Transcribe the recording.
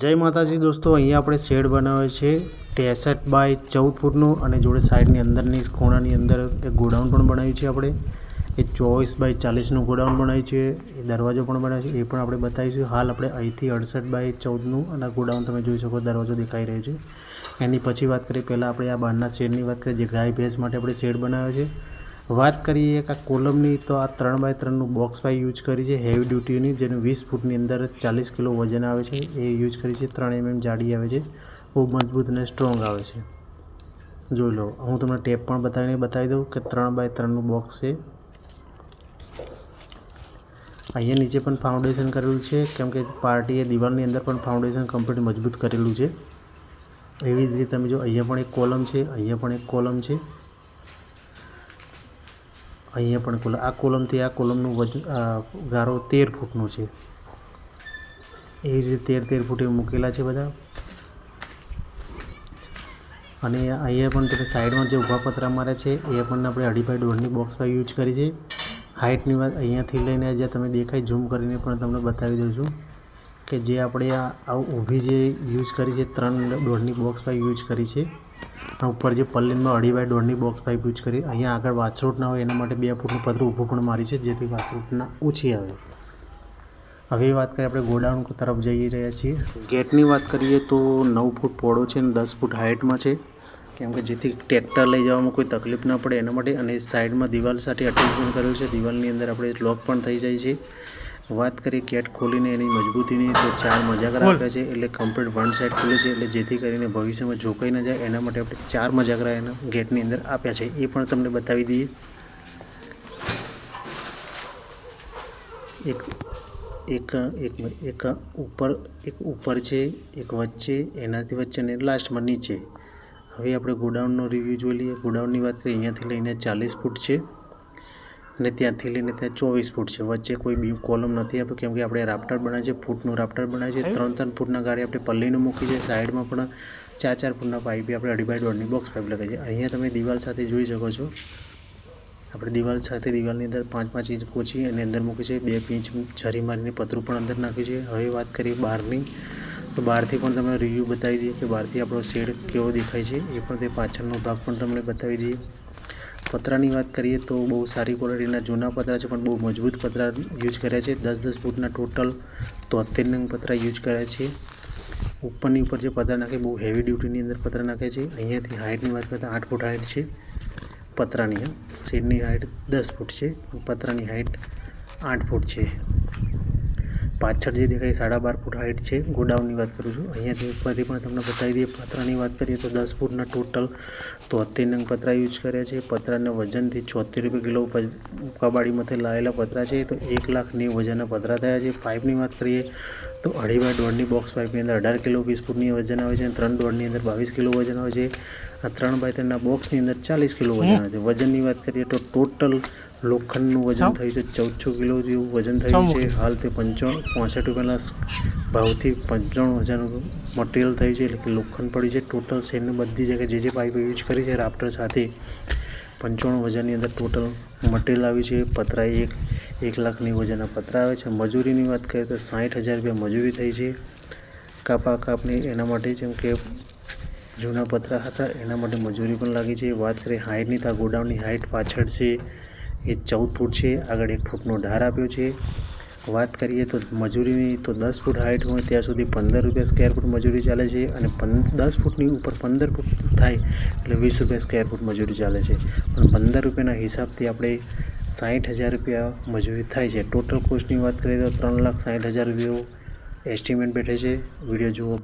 જય માતાજી દોસ્તો, અહીંયા આપણે શેડ બનાવ્યો છે. ત્રેસઠ બાય ચૌદ ફૂટનો અને જોડે સાઈડની અંદરની ખૂણાની અંદર એક ગોડાઉન પણ બનાવ્યું છે આપણે. એ ચોવીસ બાય ચાલીસનું ગોડાઉન બનાવ્યું છે. એ દરવાજો પણ બનાવ્યો છે. એ પણ આપણે બતાવીશું. હાલ આપણે અહીંથી અડસઠ બાય ચૌદનું અને ગોડાઉન તમે જોઈ શકો, દરવાજો દેખાઈ રહ્યો છે. એની પછી વાત કરીએ, પહેલાં આપણે આ બહારના શેડની વાત કરીએ, જે ગાય ભેંસ માટે આપણે શેડ બનાવ્યો છે. વાત કરીએ કે આ કોલમની, તો આ ત્રણ બાય ત્રણનું બોક્સ પાઈ યુઝ કરી છે હેવી ડ્યુટીની જેનું વીસ ફૂટની અંદર ચાલીસ કિલો વજન આવે છે. એ યુઝ કરી છે, ત્રણ એમએમ જાડી આવે છે. બહુ મજબૂત અને સ્ટ્રોંગ આવે છે. જોઈ લો, હું તમને ટેપ પણ બતાવીને બતાવી દઉં કે ત્રણ બાય ત્રણનું બોક્સ છે. અહીંયા નીચે પણ ફાઉન્ડેશન કરેલું છે, કેમ કે પાર્ટીએ દિવાલની અંદર પણ ફાઉન્ડેશન કમ્પ્લીટ મજબૂત કરેલું છે. એવી જ રીતે તમે જો, અહીંયા પણ એક કોલમ છે, અહીંયા પણ એક કોલમ છે. અહીંયા પણ કોલમ આ કોલમથી આ કોલમનું વજન ગારો તેર ફૂટનો છે. એવી રીતે તેર તેર ફૂટે મૂકેલા છે બધા. અને અહીંયા પણ તમે સાઈડમાં જે ઊભા પતરા માર્યા છે, એ પણ આપણે અઢી બાય દોઢની બોક્સ પર યુઝ કરી છે. હાઇટની વાત અહીંયાથી લઈને જ્યાં તમે દેખાય ઝૂમ કરીને પણ તમને બતાવી દઉં છું કે જે આપણે આ ઊભી જે યુઝ કરી છે, ત્રણ દોઢની બોક્સ પાઇપ યુઝ કરી છે. અને ઉપર જે પલ્લીનમાં અઢી બાય દોઢની બોક્સ પાઇપ યુઝ કરી, અહીંયા આગળ વાછરૂટ ના હોય એના માટે બે ફૂટનું પતરું ઊભું પણ મારી છે, જેથી વાછરૂટના ઓછી આવે. હવે વાત કરીએ આપણે ગોડાઉન તરફ જઈ રહ્યા છીએ. ગેટની વાત કરીએ તો નવ ફૂટ પહોળો છે અને દસ ફૂટ હાઇટમાં છે. કેમ કે જેથી ટ્રેક્ટર લઈ જવામાં કોઈ તકલીફ ના પડે એના માટે અને સાઈડમાં દિવાલ સાથે અટેચમેન્ટ કરેલું છે. દિવાલની અંદર આપણે લોક પણ થઈ જાય છે. વાત કરીએ ગેટ ખોલીને એની મજબૂતીની તો ચાર મજાકરા આપ્યા છે એટલે કમ્પ્લીટ વન સાઈડ ખુલે છે એટલે જેથી કરીને ભવિષ્યમાં જોકાઈ ન જાય એના માટે આપણે ચાર મજાકરા એના ગેટની અંદર આપ્યા છે. એ પણ તમને બતાવી દઈએ. એક એક એક એક ઉપર એક ઉપર છે એક વચ્ચે એનાથી વચ્ચે અને લાસ્ટમાં નીચે. હવે આપણે ગોડાઉનનો રિવ્યૂ જોઈ લઈએ. ગોડાઉનની વાત કરીએ અહીંયાથી લઈને ચાલીસ ફૂટ છે. અને ત્યાંથી લઈને ત્યાં ચોવીસ ફૂટ છે. વચ્ચે કોઈ બી કોલમ નથી આપ્યું કેમ કે આપણે રાફ્ટર બનાવે છે ફૂટનું રાફ્ટર બનાવે છે ત્રણ ત્રણ ફૂટના ગાડી આપણે પલ્લીનું મૂકી છે સાઈડમાં પણ ચાર ચાર ફૂટના પાઇપ આપણે અઢી બાય દોઢની બોક્સ પાઇપ લગાવી છે અહીંયા તમે દિવાલ સાથે જોઈ શકો છો. આપણે દિવાલ સાથે દિવાલની અંદર પાંચ પાંચ ઇંચ પોચી અને અંદર મૂકી છે બે ઇંચ છરી મારીને પતરું પણ અંદર નાખ્યું છે હવે વાત કરીએ બહારની. તો બહારથી પણ તમને રિવ્યૂ બતાવી દઈએ કે બહારથી આપણો શેડ કેવો દેખાય છે. એ પણ તે પાછળનો ભાગ પણ તમને બતાવી દઈએ. પતરાની વાત કરીએ તો બહુ સારી ક્વોલિટીના જૂના પતરા છે, પણ બહુ મજબૂત પતરા યુઝ કર્યા છે. દસ દસ ફૂટના ટોટલ તોતેર નંગ પતરા યુઝ કર્યા છે. ઉપરની ઉપર જે પતરા નાખે, બહુ હેવી ડ્યુટીની અંદર પતરા નાખે છે. અહીંયાથી હાઇટની વાત કરતાં આઠ ફૂટ હાઇટ છે પતરાની શેડની હાઇટ દસ ફૂટ છે, પતરાની હાઇટ આઠ ફૂટ છે. પાછળ જે દેખાય સાડા બાર ફૂટ હાઇટ છે. ગોડાઉનની વાત કરું છું. અહીંયાથી ઉપરથી પણ તમને બતાવી દઈએ. પતરાની વાત કરીએ તો દસ ફૂટના ટોટલ તોતેર નંગ પતરા યુઝ કર્યા છે. પતરાના વજનથી છોતેર રૂપિયા કિલો કબાડીમાંથી લાવેલા પતરા છે. તો એક લાખ નેવું વજનના પતરા થયા છે. પાઇપની વાત કરીએ તો અઢી બાય દોઢની બોક્સ પાઇપની અંદર અઢાર કિલો વીસ ફૂટની વજન આવે છે અને ત્રણ દોઢની અંદર બાવીસ કિલો વજન આવે છે. આ ત્રણ બાય ત્રણના બોક્સની અંદર ચાલીસ કિલો વજન છે. વજનની વાત કરીએ તો ટોટલ લોખંડનું વજન થયું છે ચૌદસો કિલો જેવું વજન થયું છે. હાલ તે પંચાણું પાંસઠ રૂપિયાના ભાવથી પંચાણું હજારનું મટીરિયલ થયું છે. એટલે કે લોખંડ પડ્યું છે. ટોટલ શેરની બધી જગ્યાએ જે જે પાઇપ યુઝ કરી છે રાફ્ટર સાથે પંચાણું હજારની અંદર ટોટલ મટીરિયલ આવ્યું છે. પતરા એક એક લાખની વજનના પતરા આવે છે. મજૂરીની વાત કરીએ તો સાઠ હજાર રૂપિયા મજૂરી થઈ છે. કાપા કાપની એના માટે જેમ કે જૂના પતરા હતા, એના માટે મજૂરી પણ લાગી છે. વાત કરીએ હાઇટની તો ગોડાઉનની હાઇટ પાછળ છે, એ ચૌદ ફૂટ છે, આગળ એક ફૂટનો ઢાર આપ્યો છે. વાત કરીએ તો મજૂરીની, તો દસ ફૂટ હાઇટ હોય, ત્યાં સુધી પંદર રૂપિયા સ્ક્વેર ફૂટ મજૂરી ચાલે છે અને દસ ફૂટની ઉપર પંદર ફૂટ થાય, એટલે વીસ રૂપિયા સ્ક્વેર ફૂટ મજૂરી ચાલે છે. પણ પંદર રૂપિયાના હિસાબથી આપણે સાઠ હજાર રૂપિયા મજૂરી થાય છે. ટોટલ કોસ્ટની વાત કરીએ તો ત્રણ લાખ સાઠ હજાર રૂપિયા એસ્ટિમેટ બેઠે છે. વીડિયો જોવો